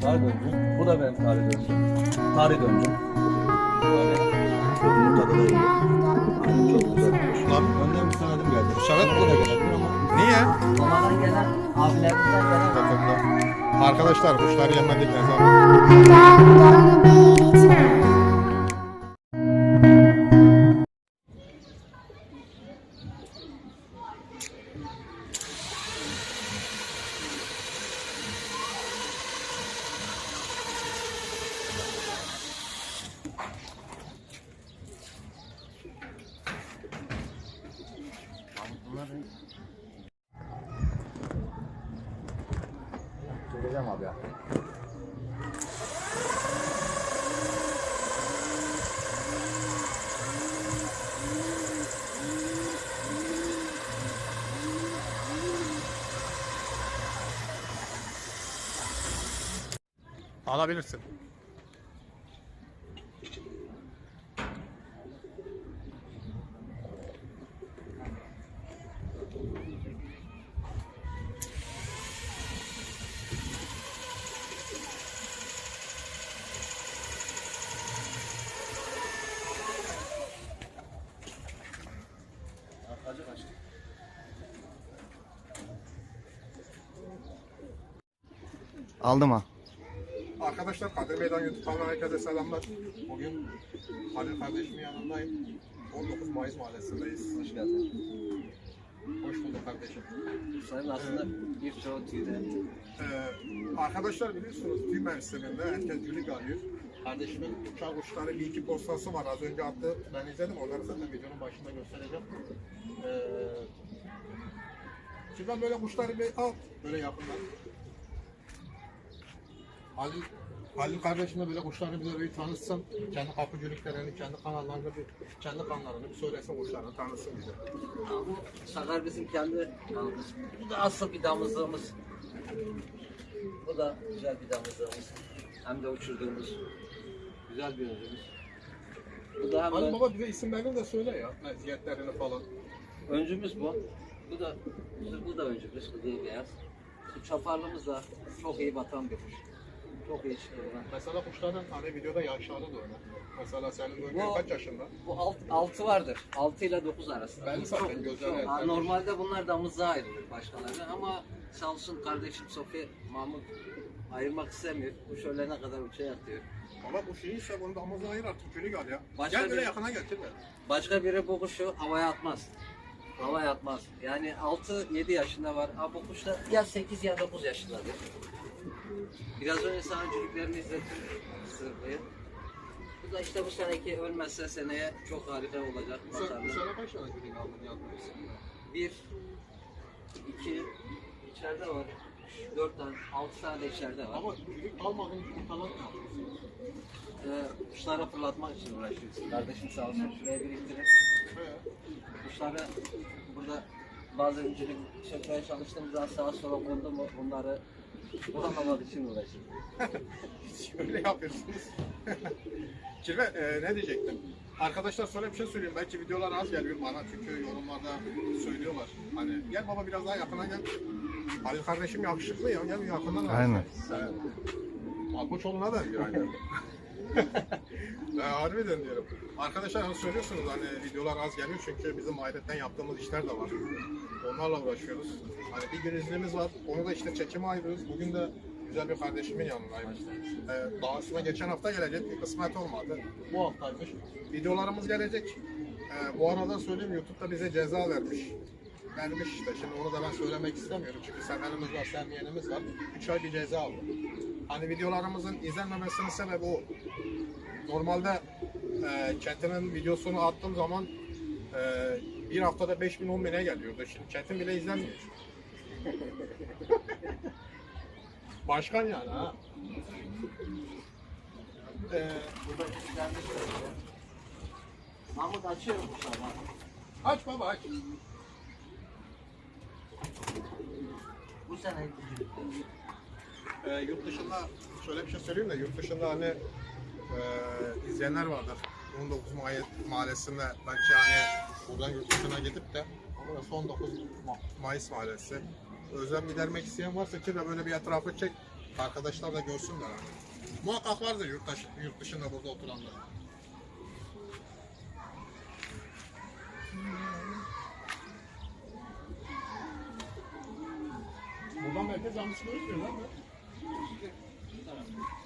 Tarih döncüm. Bu da benim tarih döncüm. Tarih döncüm. Böyle. Çok yumurtada da iyi. Aynen çok güzel. Lan Önden bir senedim geldi. Bu da gelebilir ama. niye? Mamadan gelen, abilerimizden gelen. Bakımda. Arkadaşlar kuşları yemedik ne zaman? Alabilirsin. Aldım ha. Arkadaşlar Kadir Meydan YouTube kanalına herkese selamlar. Bugün Halil kardeşimin yanındayım. 19 Mayıs mahallesindeyiz. Hoş geldin. Hoş bulduk kardeşim. Sayın aslında birçoğu tüyde. Ee, arkadaşlar biliyorsunuz tüy mevsiminde herkes gülük alıyor. Kardeşimin uçak uçları bir iki postası var. Az önce attı. Ben izledim. Onları zaten videonun başında göstereceğim. Ee, şimdi ben böyle kuşları bir al. Böyle yakından. Halil, Halil kardeşimle böyle kuşları bize bir tanıtsın. Kendi kapıcılıklarını, kendi kanallarını, bir, kendi kanallarını bir söylesin kuşlarını tanıtsın bize. Bu Sakar bizim kendi kanalımız. Bu da asıl bir damızlığımız. Bu da güzel bir damızlığımız. Hem de uçurduğumuz güzel bir öncümüz. Bu da hem Halil de baba bize isimlerini de söyle ya. Meziyetlerini falan. öncümüz bu. Bu da bu da öncümüz. Kızıl beyaz. Bu çaparlımız da çok iyi batan bir kuş. Çok çıkıyor. Mesela kuşların hani videoda yaşları da öyle. Mesela senin bu Bu- kaç yaşında? Bu alt, altı vardır. 6 ile 9 arasında. Belli zaten, Çok- erken. Normalde bunlar damızlığa ayrılır başkalarına ama sağ olsun kardeşim Sofi Mahmut ayırmak istemiyor. Kuş öğlene kadar uçağa yatıyor. Baba bu şeyiyse bunu da amaza ayır artık külü gel ya. Başka gel böyle bir- yakına getirme. Başka biri bu kuşu havaya atmaz. Havaya atmaz. Yani 6-7 yaşında var. Ha bu kuş da ya 8 ya 9 yaşındadır. Biraz önce sana çocuklarını izlettim. Sırpayı. Bu da işte bu seneki ölmezse seneye çok harika olacak. Bu Batarlı. sene kaç tane külü aldın yandırıyorsun? Bir, iki, içeride var. Dört tane, altı tane de içeride var. Ama külü almadığın için falan yapıyorsun? Ee, kuşlara fırlatmak için uğraşıyoruz. Kardeşim sağ olsun şuraya biriktirip He. kuşları burada bazı öncülük çekmeye çalıştığımızda sağa sola kondu mu bunları bulamamak için uğraşıyoruz. Öyle yapıyorsunuz. Kirve e, ne diyecektim? Arkadaşlar sonra bir şey söyleyeyim. Belki videolar az geliyor bana çünkü yorumlarda söylüyorlar. Hani gel baba biraz daha yakına gel. Halil kardeşim yakışıklı ya. Gel bir yakından al. Aynen. Evet. Alkoçoğlu'na benziyor aynen. Ya, harbiden diyorum. Arkadaşlar hani söylüyorsunuz hani videolar az geliyor çünkü bizim ayrıca yaptığımız işler de var. Onlarla uğraşıyoruz. Hani bir grizlimiz var. Onu da işte çekime ayırıyoruz. Bugün de güzel bir kardeşimin yanındayım. Ee, daha sonra geçen hafta gelecek bir kısmet olmadı. Bu haftaymış. Videolarımız gelecek. Ee, bu arada söyleyeyim YouTube'da bize ceza vermiş. Vermiş işte. Şimdi onu da ben söylemek istemiyorum. Çünkü sevenimiz var, sevmeyenimiz var. 3 ay bir ceza aldı. Hani videolarımızın izlenmemesinin sebebi o. Normalde e, Çetin'in videosunu attığım zaman e, bir haftada 5000 10 bine geliyordu. Şimdi Çetin bile izlenmiyor. Başkan yani ha. E, Burada da şöyle. Mahmut açıyor kuşlar. bak. aç baba aç. Bu sene E, yurt dışında şöyle bir şey söyleyeyim de yurt dışında hani e, izleyenler vardır. 19 Mayıs mahallesinde belki hani buradan yurt dışına gidip de burası 19 Ma- Mayıs mahallesi. özlem gidermek isteyen varsa ki de böyle bir etrafı çek. Arkadaşlar da görsünler. Muhakkak vardır yurt, dışı- yurt dışında burada oturanlar. Buradan merkez camisi görünmüyor lan.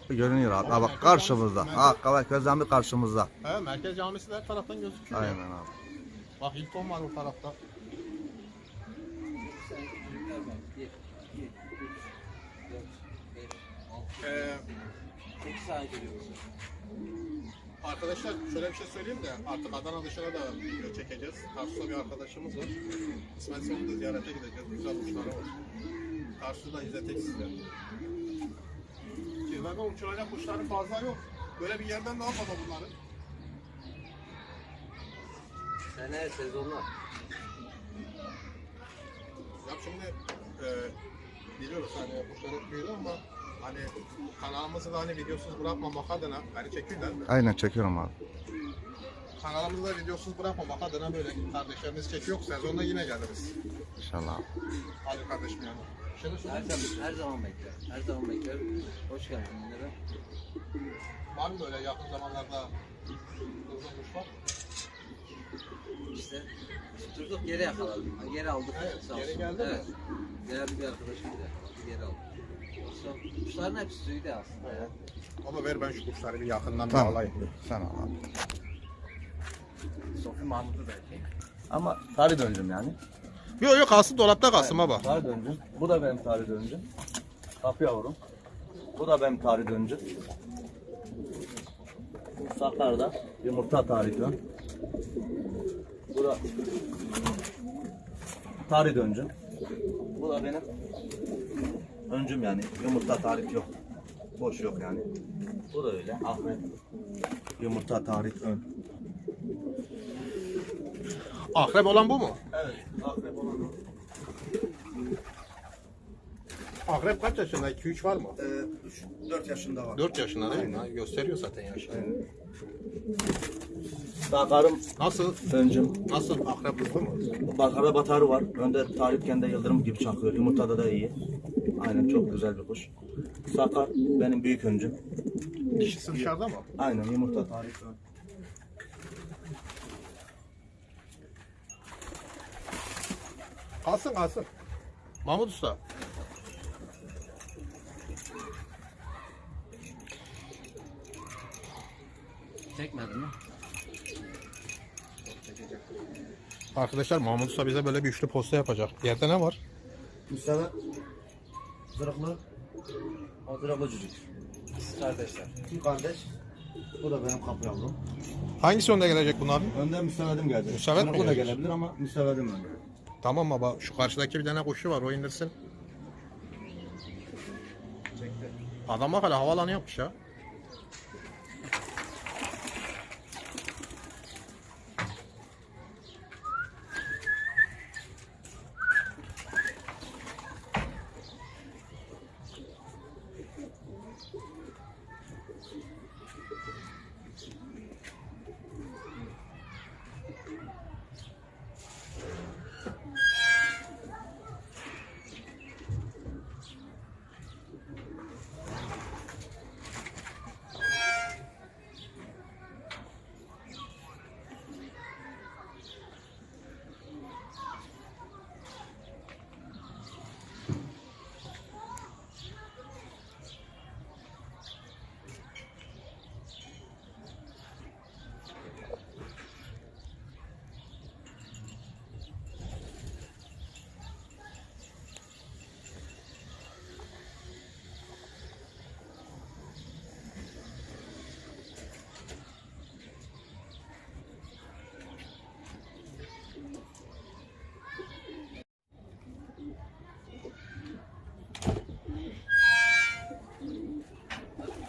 Görünüyor abi. Ha bak karşımızda. Ha kavak gözlemi karşımızda. He, merkez camisi de her taraftan gözüküyor. Aynen abi. Bak Hilton var bu tarafta. Sen çocuklar var. 1, 2, 3, 4, 5, 6, Ee, 8 sağa geliyor musun? arkadaşlar şöyle bir şey söyleyeyim de artık Adana dışına da video çekeceğiz. Tarsus'ta bir arkadaşımız var. İsmet Son'u da ziyarete gideceğiz. Güzel uçları var. Tarsus'u da izletek size. Kirlerde uçuracak kuşları fazla yok. Böyle bir yerden daha fazla bunları. Sene sezonlar. Ya şimdi e, biliyoruz hani kuşlar büyüdü ama hani kanalımızı da hani videosuz bırakmamak adına hani çekiyorlar mı? Aynen çekiyorum abi. Kanalımızı da videosuz bırakmamak adına böyle kardeşlerimiz çekiyor. Sezonda yine geliriz. İnşallah abi. Hadi kardeşim yani. Şöyle Her zaman, her zaman bekler. Her zaman bekler. Hoş geldin bunlara. Var mı böyle yakın zamanlarda hızlı kuş var? İşte tutturduk geri yakaladık. Geri aldık. Evet, sağ geri olsun. geldi mi? evet. Değerli bir arkadaşımız yakaladı. Geri aldık. Yoksa kuşların hepsi tüydü aslında ya. Ama ver ben şu kuşları bir yakından Tamam. alayım. Sen al abi. Sofi Mahmut'u belki. Ama tarih döncüm yani. Yok yok kalsın dolapta kalsın baba. Tarih döncüm. Bu da benim tarih döncüm. Kapı yavrum. Bu da benim tarih döncüm. Saklar da yumurta tarih dön. Bu da tarih döncüm. Bu da benim öncüm yani. Yumurta tarih yok. Boş yok yani. Bu da öyle. Ahmet. Yumurta tarih ön. Akrep olan bu mu? Evet. Akrep olan o. Akrep kaç yaşında? 2-3 var mı? 4 yaşında var. 4 yaşında değil mi? Ha, Gösteriyor zaten yaşını. Sakarım Nasıl? öncüm. Nasıl? Akrep hızlı mı? Bakara batarı var. Önde Tarıkken de yıldırım gibi çakıyor. Yumurtada da iyi. Aynen çok güzel bir kuş. Sakar benim büyük öncüm. Dişisi dışarıda mı? Aynen yumurta Tarık ön. Kalsın kalsın. Mahmut Usta. Çekmedin mi? Arkadaşlar Mahmut Usta bize böyle bir üçlü posta yapacak. Yerde ne var? Müsaade. Zırhlı. O zırhlı cücük. Kardeşler. İki kardeş. Bu da benim kapı yavrum. Hangisi önde gelecek bunlar? Önden müsavedim geldi. Müsavet mi Bu da gelecek? gelebilir ama müsavedim önde. Tamam baba şu karşıdaki bir tane kuşu var o indirsin. Adam bak hala havalanı yapmış ya.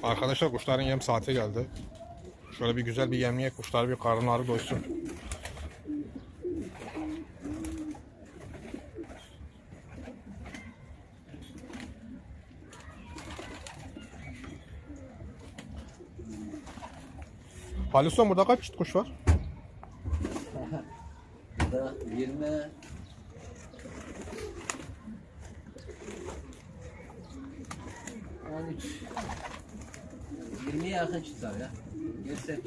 Arkadaşlar kuşların yem saati geldi. Şöyle bir güzel bir yem yemliğe kuşlar bir karınları doysun. Halis burada kaç kuş var? burada 20 13 yakın çıtar ya. Gerisi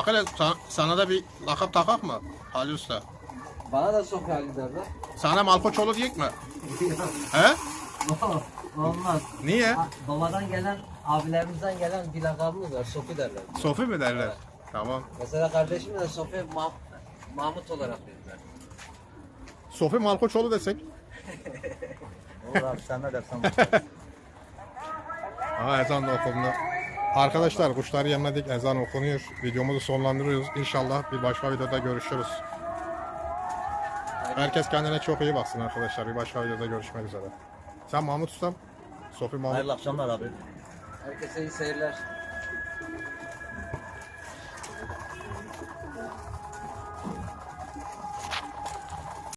Bak hele sa- sana da bir lakap takak mı? Ali Usta. Bana da Sofya Ali derler. Sana Malkoçoğlu diyek mi? He? Olmaz. Niye? Ha, Babadan gelen, abilerimizden gelen bir lakabımız var. Sofi derler. Sofi mi derler? Tamam. Mesela kardeşim de Sofi Mah- Mahmut olarak bildiler. Sofi Malkoçoğlu desek. Olur abi sen ne dersen. Aha ezan da okundu. Arkadaşlar kuşları yemedik ezan okunuyor. Videomuzu sonlandırıyoruz. İnşallah bir başka videoda görüşürüz. Herkes kendine çok iyi baksın arkadaşlar. Bir başka videoda görüşmek üzere. Sen Mahmut Ustam. Sofi Mahmut. Hayırlı akşamlar abi. Herkese iyi seyirler.